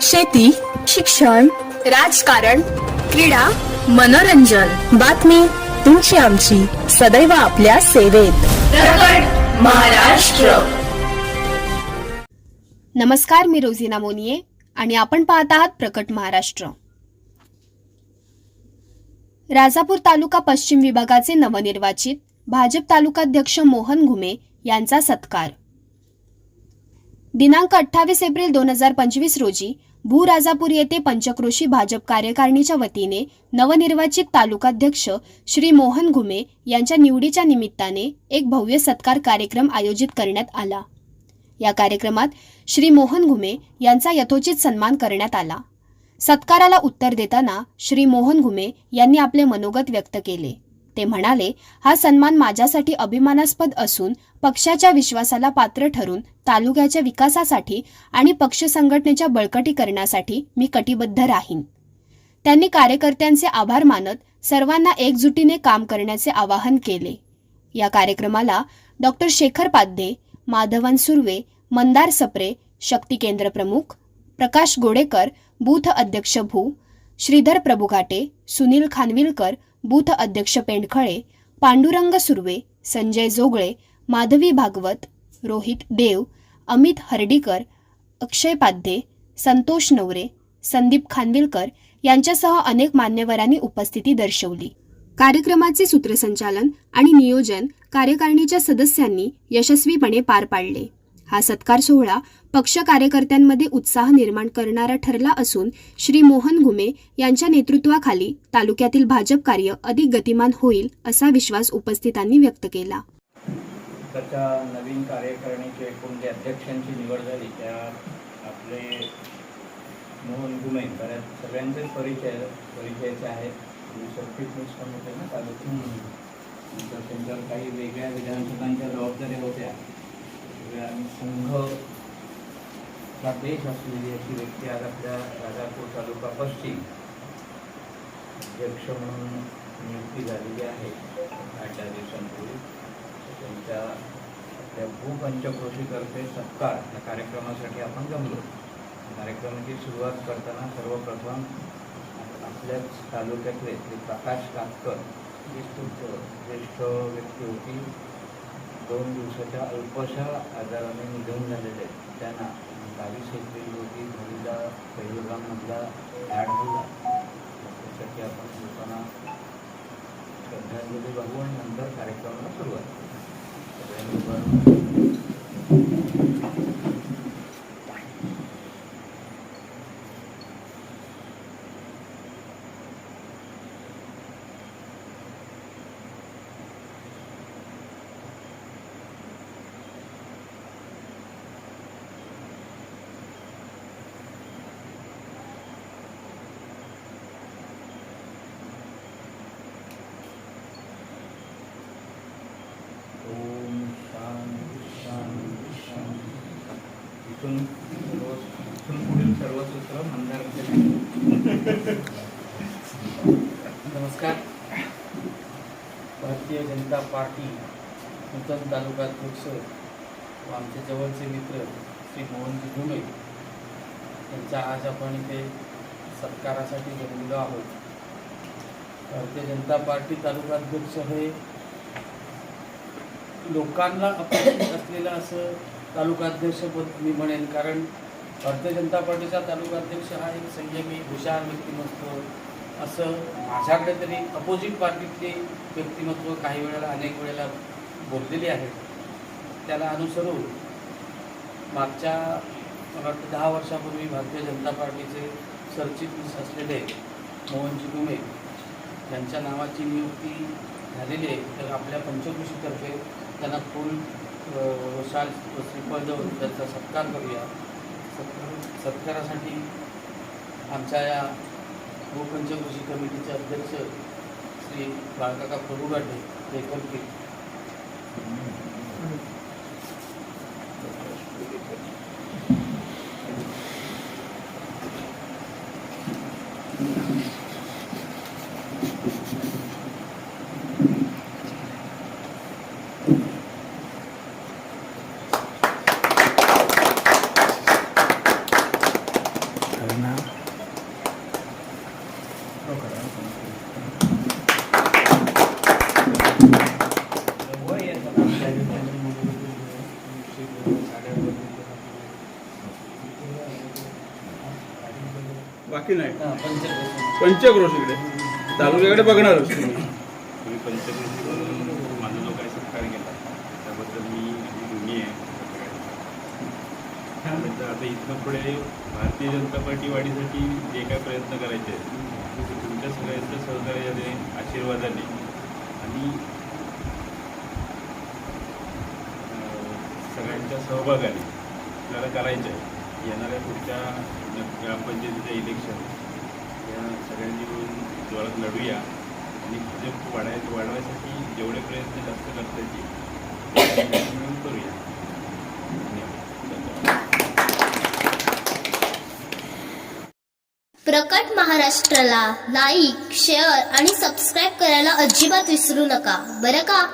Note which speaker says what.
Speaker 1: शेती शिक्षण राजकारण क्रीडा मनोरंजन. बातमी तुमची आमची. सदैव आपल्या सेवेत. महाराष्ट्र.
Speaker 2: नमस्कार मी रोझिना मोनिये आणि आपण पाहत आहात प्रकट महाराष्ट्र. राजापूर तालुका पश्चिम विभागाचे नवनिर्वाचित भाजप तालुकाध्यक्ष मोहन घुमे यांचा सत्कार. दिनांक अठ्ठावीस एप्रिल दोन हजार पंचवीस रोजी भूराजापूर येथे पंचक्रोशी भाजप कार्यकारिणीच्या वतीने नवनिर्वाचित तालुकाध्यक्ष श्री मोहन घुमे यांच्या निवडीच्या निमित्ताने एक भव्य सत्कार कार्यक्रम आयोजित करण्यात आला. या कार्यक्रमात श्री मोहन घुमे यांचा यथोचित सन्मान करण्यात आला. सत्काराला उत्तर देताना श्री मोहन घुमे यांनी आपले मनोगत व्यक्त केले. ते म्हणाले हा सन्मान माझ्यासाठी अभिमानास्पद असून पक्षाच्या विश्वासाला पात्र ठरून तालुक्याच्या विकासासाठी आणि पक्ष संघटनेच्या बळकटीकरणासाठी मी कटिबद्ध राहीन. त्यांनी कार्यकर्त्यांचे आभार मानत सर्वांना एकजुटीने काम करण्याचे आवाहन केले. या कार्यक्रमाला डॉक्टर शेखर पाध्ये माधवन सुर्वे मंदार सप्रे शक्ती केंद्र प्रमुख प्रकाश गोडेकर बूथ अध्यक्ष भू श्रीधर प्रभुघाटे सुनील खानविलकर बूथ अध्यक्ष पेंडखळे पांडुरंग सुर्वे संजय जोगळे माधवी भागवत रोहित देव अमित हर्डीकर अक्षय पाध्ये संतोष नवरे संदीप खानविलकर यांच्यासह अनेक मान्यवरांनी उपस्थिती दर्शवली. कार्यक्रमाचे सूत्रसंचालन आणि नियोजन कार्यकारिणीच्या सदस्यांनी यशस्वीपणे पार पाडले. हा सत्कार सोहळा पक्ष कार्यकर्त्यांमध्ये उत्साह निर्माण करणारा ठरला असून श्री मोहन घुमे यांच्या नेतृत्वाखाली तालुक्यातील भाजप कार्य अधिक गतिमान होईल असा विश्वास उपस्थितांनी व्यक्त केला.
Speaker 3: नवीन कार्यकारिणीचे एकूण जे अध्यक्षांची निवड झाली त्या आपले मोहन गुमे बऱ्याच सगळ्यांचेच परिचय परिचयाचे आहेत. सर्किट मिनिस्टर होते ना तालुक्यात तर त्यांच्यावर काही वेगळ्या विधानसभांच्या जबाबदाऱ्या होत्या. असलेल्या आणि संघ चा देश असलेली अशी व्यक्ती आज आपल्या राजापूर तालुका पश्चिम अध्यक्ष म्हणून नियुक्ती झालेली आहे. आठ दहा दिवसांपूर्वी. त्यांच्या आपल्या भूपंचक्रोशीतर्फे सत्कार या कार्यक्रमासाठी आपण जमलो. कार्यक्रमाची सुरुवात करताना सर्वप्रथम आपल्याच तालुक्यातले ते प्रकाश कातकर ज्येष्ठ ज्येष्ठ व्यक्ती होती दोन दिवसाच्या अल्पशा आजाराने निधन झालेले त्यांना बावीस एप्रिल रोजी धोनीला पहिलगामधला ॲड झाला त्यासाठी आपण लोकांना श्रद्धांजली वाहू आणि नंतर कार्यक्रमाला सुरुवात करू. सगळ्यांनी बरोबर ओम शांती शांती शांती इथून सर्व इथून पुढील सर्व सूत्र मंदार
Speaker 4: नमस्कार. भारतीय जनता पार्टी नूतन तालुकाध्यक्ष व आमचे जवळचे मित्र श्री मोहनजी घुमे यांच्या आज आपण इथे सत्कारासाठी जमलेलो आहोत. भारतीय जनता पार्टी तालुकाध्यक्ष हे लोकांना अपेक्षित असलेलं असं तालुकाध्यक्षपद मी म्हणेन कारण भारतीय जनता पार्टीचा तालुकाध्यक्ष हा एक संयमी हुशार व्यक्तिमत्व असं माझ्याकडे तरी अपोजिट पार्टीतले व्यक्तिमत्व काही वेळेला अनेक वेळेला बोललेली आहेत त्याला अनुसरून मागच्या मला वाटतं दहा वर्षापूर्वी भारतीय जनता पार्टीचे सरचिटणीस असलेले मोहनजी गुमे यांच्या नावाची नियुक्ती झालेली आहे. तर आपल्या पंचकृषीतर्फे त्यांना फुल शाल श्रीफळ देऊन त्यांचा सत्कार करूया सत्कार सत्कारासाठी आमच्या या गोपंचकृषी कमिटीचे अध्यक्ष श्री बाळकाका प्रभुगाठे हे करतील Thank you.
Speaker 5: बाकी नाही.
Speaker 4: पंचक्रोशी
Speaker 5: पंचक्रोशीकडे. तालुक्याकडे बघणारच तुम्ही
Speaker 6: तुम्ही पंचकृषीवरून माझा जो काही सत्कार केला त्याबद्दल मी ऋणी आहे. त्यानंतर आता इथनं पुढे भारतीय जनता पार्टी वाढीसाठी जे काय प्रयत्न करायचे आहेत ते तुमच्या सगळ्यांच्या सहकार्याने आशीर्वादाने आणि सगळ्यांच्या सहभागाने आपल्याला करायचं आहे येणाऱ्या पुढच्या ग्रामपंचायतीचं इलेक्शन या सगळ्यांनी मिळून जोरात लढूया. आणि भाजप वाढाय वाढवायसाठी जेवढे प्रयत्न जास्त करता येतील मिळून करूया.
Speaker 7: प्रकट महाराष्ट्राला लाईक शेअर आणि सबस्क्राईब करायला अजिबात विसरू नका. बरं का?